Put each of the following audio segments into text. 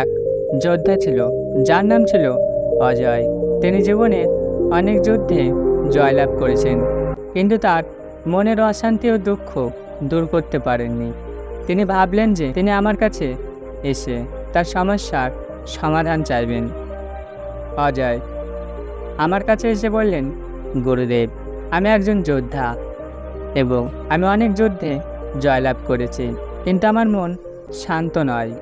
এক যোদ্ধা ছিল, যার নাম ছিল অজয়। তিনি জীবনে অনেক যুদ্ধে জয়লাভ করেছেন, কিন্তু তার মনের অশান্তি ও দুঃখ দূর করতে পারেননি। তিনি ভাবলেন যে তিনি আমার কাছে এসে তার সমস্যার সমাধান চাইবেন। অজয় আমার কাছে এসে বললেন, গুরুদেব, আমি একজন যোদ্ধা এবং আমি অনেক যুদ্ধে জয়লাভ করেছি, কিন্তু আমার মন শান্ত নয়।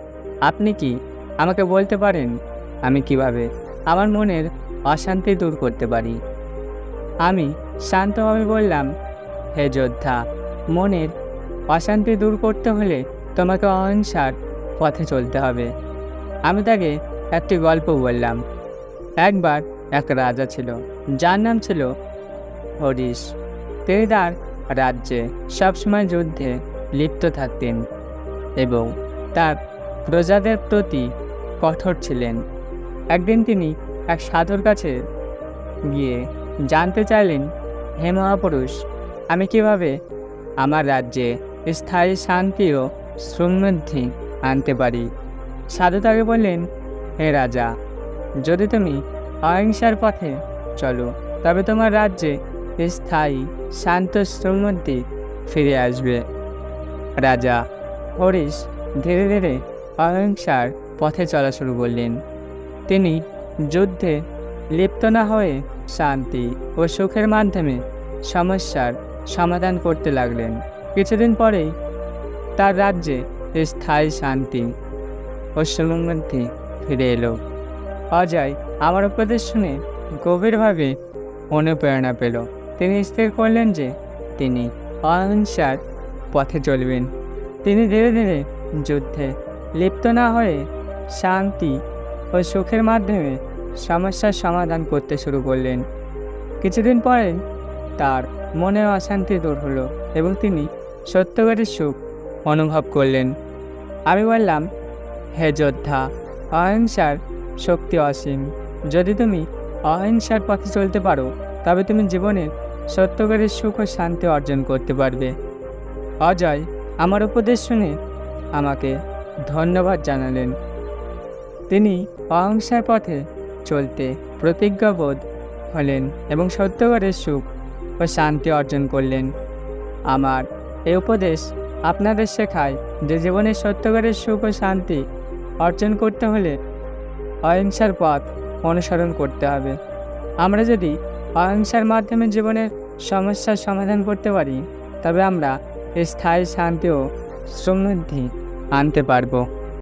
আপনি কি আমাকে বলতে পারেন? আমি কীভাবে? আমার মনের অশান্তি দূর করতে পারি। আমি শান্তভাবে বললাম, হে যোদ্ধা, মনের অশান্তি দূর করতে হলে তোমাকে অহিংসার পথে চলতে হবে। আমি তাকে একটি গল্প বললাম। একবার এক রাজা ছিল, যার নাম ছিল হরিশ। তিনি তার রাজ্যে সবসময় যুদ্ধে লিপ্ত থাকতেন এবং তার প্রজাদের প্রতি কঠোর ছিলেন। একদিন তিনি এক সাধুর কাছে গিয়ে জানতে চাইলেন, হে মহাপুরুষ, আমি কীভাবে আমার রাজ্যে স্থায়ী শান্তি ও সমৃদ্ধি আনতে পারি? সাধু তাকে বললেন, হে রাজা, যদি তুমি অহিংসার পথে চলো, তবে তোমার রাজ্যে স্থায়ী শান্ত সমৃদ্ধি ফিরে আসবে। রাজা হরিশ ধীরে ধীরে অহিংসার পথে চলা শুরু করলেন। তিনি যুদ্ধে লিপ্ত না হয়ে শান্তি ও সুখের মাধ্যমে সমস্যার সমাধান করতে লাগলেন। কিছুদিন পরেই তার রাজ্যে স্থায়ী শান্তি ও সমৃদ্ধি ফিরে এলো। অজয় আমার উপদেশ শুনে গভীরভাবে অনুপ্রেরণা পেল। তিনি স্থির করলেন যে তিনি অহিংসার পথে চলবেন। তিনি ধীরে ধীরে যুদ্ধে লিপ্ত না হয়ে শান্তি ও সুখের মাধ্যমে সমস্যার সমাধান করতে শুরু করলেন। কিছুদিন পরে তার মনে অশান্তি দূর হলো এবং তিনি সত্যকারের সুখ অনুভব করলেন। আমি বললাম, হে যোদ্ধা, অহিংসার শক্তি অসীম। যদি তুমি অহিংসার পথে চলতে পারো, তবে তুমি জীবনের সত্যকারের সুখ ও শান্তি অর্জন করতে পারবে। অজয়, আমার উপদেশ শুনে আমাকে ধন্যবাদ জানালেন। তিনি অহিংসার পথে চলতে প্রতিজ্ঞাবোধ হলেন এবং সত্যকারের সুখ ও শান্তি অর্জন করলেন। আমার এই উপদেশ আপনাদের শেখায় যে জীবনে সত্যকারের সুখ ও শান্তি অর্জন করতে হলে অহিংসার পথ অনুসরণ করতে হবে। আমরা যদি অহিংসার মাধ্যমে জীবনের সমস্যার সমাধান করতে পারি, তবে আমরা স্থায়ী শান্তি ও সমৃদ্ধি আনতে পারব।